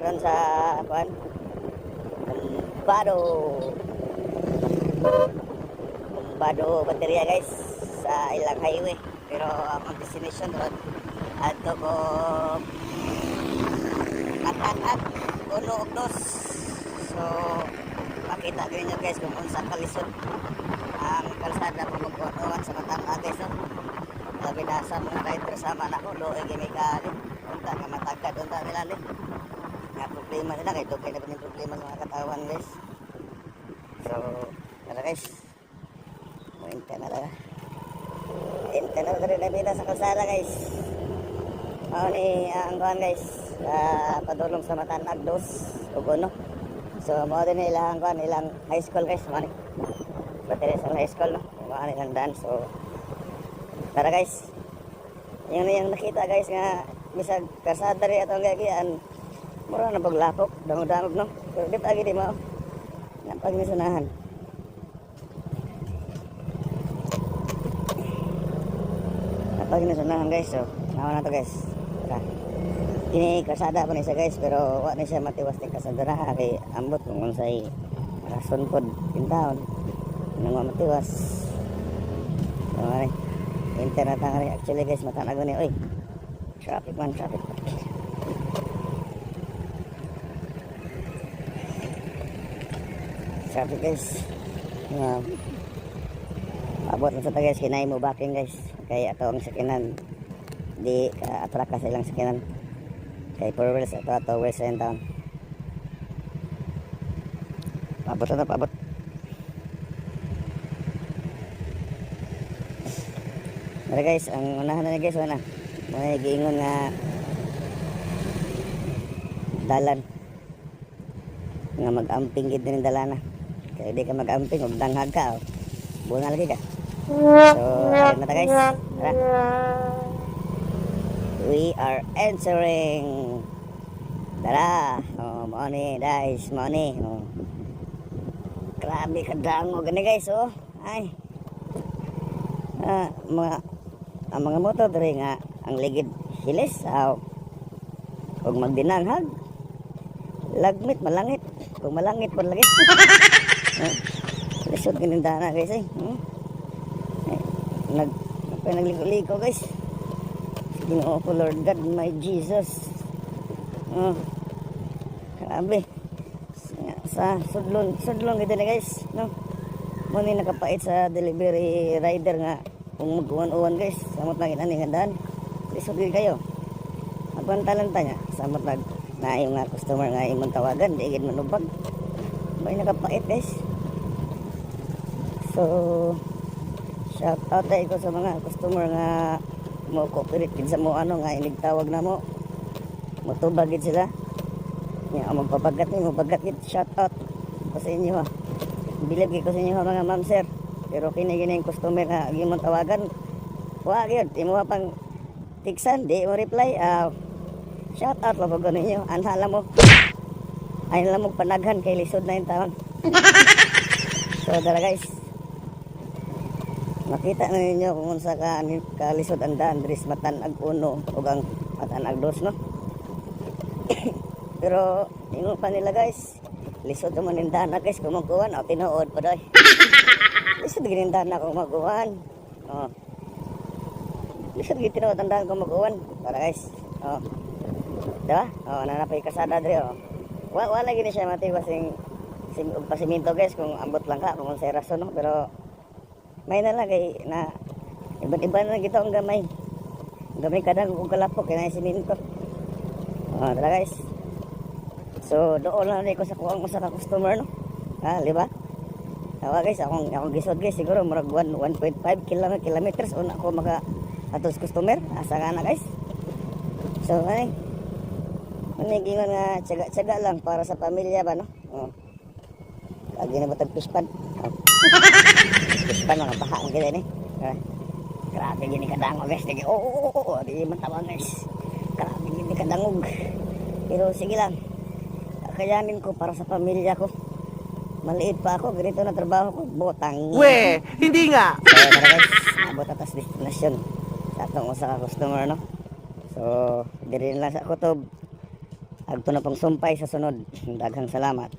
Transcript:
karon sa kuan Bado. Bado baterya guys sa ilang highway. Pero ang destination ron adto ko at at at uno dos. So makita gyud nyo guys kung unsa kalisod ang kalsada kung magkuhan sa matang guys no labi na sa mga rider sama na ko doon gini ka unta nga matagkad unta nila nga problema nila kay dugay na yung problema sa mga katawan guys. So tara guys. Muinta na lang. Ente na rin na bida sa kalsada guys. Mao ni ang kuhan guys. Uh, padulong sa Matanag dos ug uno so mao din ilang kuhan ilang high school guys. Mao ni Battery sa high school no? Mao ni ang daan so tara guys. Yun na yung nakita guys nga bisag kasada rin atong gagian mura na paglapok dangog-dangog no? Pero di pa di mo. Napag misunahan napag misunahan guys so nawa na to guys. Tara. Ini kasada pa ni siya guys pero wa ni siya matiwas ni kasada na kay ambot kung unsay rason pod in town. Nang wa matiwas? So ay internet ang actually guys matanago ni oy. Traffic man traffic traffic guys uh, abot na sa guys. Kinay mo backing guys. Kay ato ang sakinan. Di uh, atraka silang sakinan. Kay four wheels ato ato wheels sa town paabot na paabot Mara guys, ang unahan na guys, wala. May giingon nga dalan. Nga mag-amping gid din dalana. Kaya di ka mag-amping ug danghag ka. Oh. Bunga lagi ka. So, ayun na ta guys. Tara. We are entering. Tara. Oh, mo ni guys, mo ni. Oh. Grabe ka dango gani guys, oh. Ay. Ah, mga ang mga motor diri nga ang ligid hilis aw ug magdinanghag lagmit malangit kung malangit pud lagi lisod gining dana guys eh. Hmm? Eh, nag nagligo-ligo guys. Ginoo ko Lord God my Jesus. Oh grabe. Sa sudlon sudlon gid ni guys no? Mo ni nakapait sa delivery rider nga kung mag-uwan-uwan guys samot na ginani handaan lisod gid kayo. Abang talanta niya samot nag na yung nga customer nga imong tawagan di gid manubag. May nakapait guys so shout out tayo ko sa mga customer nga mo cooperate sa mo ano nga inigtawag na mo. Motubag gid sila. Nga ang magpapagat ni mo bagat gid. Shout out ko sa inyo ha. Bilib ko sa inyo ha mga ma'am sir. Pero kini yung customer nga agi mo tawagan. Wa gyud imo pang tiksan di mo reply ah. Shout out lang pag ninyo. Anhala mo. Ay lang mo panaghan kay lisod na yung taon so tara guys makita na ninyo kung unsa ka kalisod ang daan dris matanag uno ug ang matanag dos no? Pero ingon pa nila guys lisod naman yung daan na guys kung magkuhan o tinuod pa doy lisod ginin daan na kung magkuhan oh lisod ginin tinuod ang daan kung magkuhan para guys oh diba oh nanapay kasada dre oh wa wala gini siya matiwas sing sing pasiminto guys kung ambot lang ka kung sa rason no? Pero may na lang kay na iban-iba na kita ang gamay gamay kadang kung kalapok kay na siminto oh tara guys So doon lang ni ko sa kuwang usa ka customer no. Ha, di ba? Awa guys, akong akong gisod guys siguro murag 1 1.5 km kilometers una ko maka atos customer. Asa nga na guys. So ay Ano gingon nga tsaga-tsaga lang para sa pamilya ba no? Oh. Lagi na batag pispan. Oh. pispan mga baha ang gila ni. Ah. Grabe gini kadango guys. Digi, oh, oh, oh, oh, di man tawag guys. Grabe gini kadangog. Pero sige lang kakayanin ko para sa pamilya ko. Maliit pa ako, ganito na trabaho ko, botang. We, hindi nga. So, tara guys, abot na tas destinasyon sa atong usa ka customer, no? So, diri lang sa kutob. Agto na pong sumpay sa sunod. Daghang salamat.